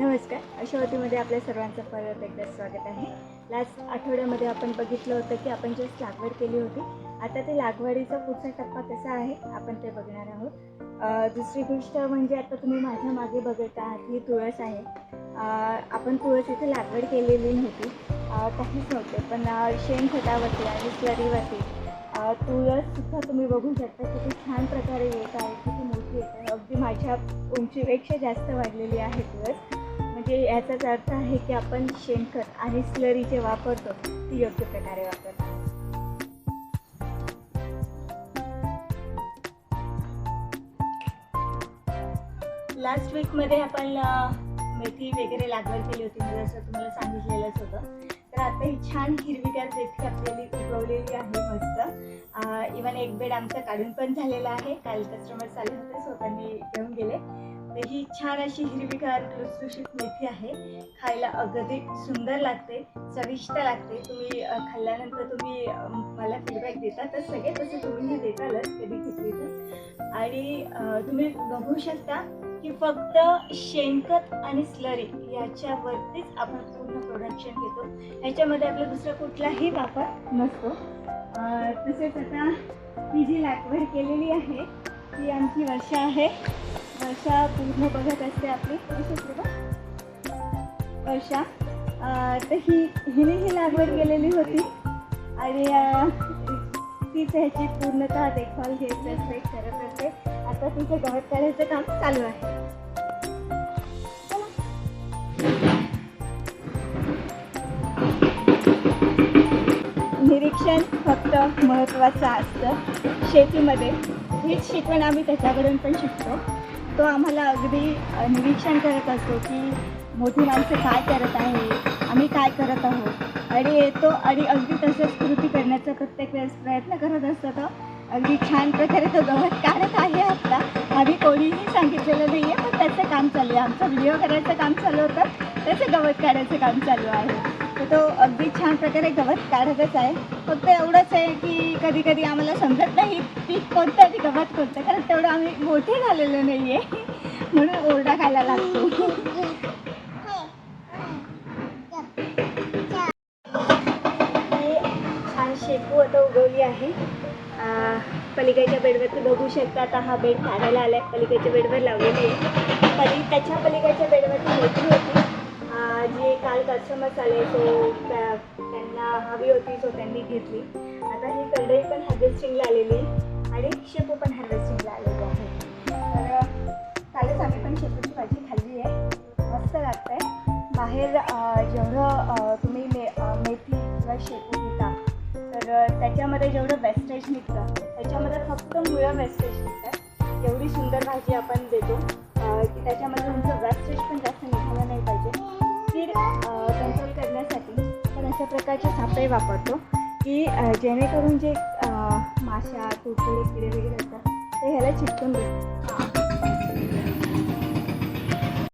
नमस्कार. अशावतीमध्ये आपल्या सर्वांचं परत एकदा स्वागत आहे. लास्ट आठवड्यामध्ये आपण बघितलं होतं की आपण जस्ट लागवड केली होती. आता ते लागवडीचा पुढचा टप्पा कसा आहे आपण ते बघणार आहोत. दुसरी गोष्ट म्हणजे आता तुम्ही माझ्या मागे बघत आहात ही तुळस आहे. आपण तुळस इथे लागवड केलेली नव्हती. काहीच नव्हते पण शेणखतावरती आणि स्लरीवरती तुळससुद्धा तुम्ही बघू शकता किती छान प्रकारे येत आहे किती मोठी येत आहे. अगदी माझ्या उंचीपेक्षा जास्त वाढलेली आहे तुळस. म्हणजे याचाच अर्थ आहे की आपण शेणखत आणि स्लरी जे वापरतो ती योग्य प्रकारे वापरतो. लास्ट वीकमध्ये आपण मेथी वगैरे लागवड केली होती मी जसं तुम्हाला सांगितलेलंच होतं. तर आता ही छान हिरवीगार मेथी आपल्याली उगवलेली आहे मस्त. इवन एक बेड आमचा काढून पण झालेला आहे. काल कस्टमर चालू होते सो त्यांनी घेऊन गेले. ही छान अशी हिरवीगार लुसलुशीत मेथी आहे. खायला अगदी सुंदर लागते चविष्ट लागते. तुम्ही खाल्ल्यानंतर तुम्ही मला फीडबॅक देता. तर सगळे तसे तुम्हीही देतालच कधी घेतली तर. आणि तुम्ही बघू शकता की फक्त शेणखत आणि स्लरी याच्यावरतीच आपण पूर्ण प्रोडक्शन घेतो. ह्याच्यामध्ये आपला दुसरा कुठलाही वापर नसतो. तसेच आता ही जी लागवड केलेली आहे ही आमची वर्षा आहे. वर्षा पूर्ण बघत असते आपली. वर्षा तर ही हिने ही लागवड केलेली होती. आणि तीच ह्याची पूर्णतः देखभाल घेत असते करत असते आता तिचं गवत काढायचं काम चालू आहे. निरीक्षण फक्त महत्त्वाचं असतं. शेतीमध्ये हीच शिकवण आम्ही त्याच्याकडून पण शिकतो. तो आम्हाला अगदी निरीक्षण करत असतो की मोठी माणसं काय करत आहे आम्ही काय करत आहोत. आणि येतो आणि अगदी तसंच कृती करण्याचा प्रत्येक वेळेस प्रयत्न करत असतो तो. अगदी छान प्रकारे तो गवत काढत आहे आत्ता आम्ही कोणीही सांगितलेलं नाही आहे पण त्याचं काम चालू आहे. आमचं व्हिडिओ करायचं काम चालू होतं त्याचं गवत काढायचं काम चालू आहे. तो अगदी छान प्रकारे गवत काढतच आहे. फक्त एवढंच आहे की कधी कधी आम्हाला समजत नाही पीक कोणतं आणि गवत कोणतं कारण तेवढं आम्ही मोठे झालेलो नाही आहे म्हणून ओरडा खायला लागतो. छान शेपू आता उगवली आहे. आ, पलीकडच्या बेडवरती बघू शकता आता हा बेड काढायला आलाय. पलीकडच्या बेडवर लावलेली आहे. काल आले सो त्या- त्यांना हवी होती सो त्यांनी घेतली. आता ही करडई पण हार्वेस्टिंगला आलेली आणि शेपू पण हार्वेस्टिंगला आलेली आहे. तर कालच आम्ही पण शेपूची भाजी खाल्ली आहे. मस्त लागतंय. बाहेर जेवढं तुम्ही मे मेथी किंवा शेपू घेता तर त्याच्यामध्ये जेवढं वेस्टेज निघतं त्याच्यामध्ये फक्त मुळं वेस्टेज निघतात. एवढी सुंदर भाजी आपण देतो की त्याच्यामध्ये तुमचं वेस्टेज पण जास्त निघालं नाही पाहिजे. अशा प्रकारचे सापळे वापरतो की जेणेकरून जे माशा तुडतुडे किडे वगैरे असतात ते ह्याला चिटकून देतात.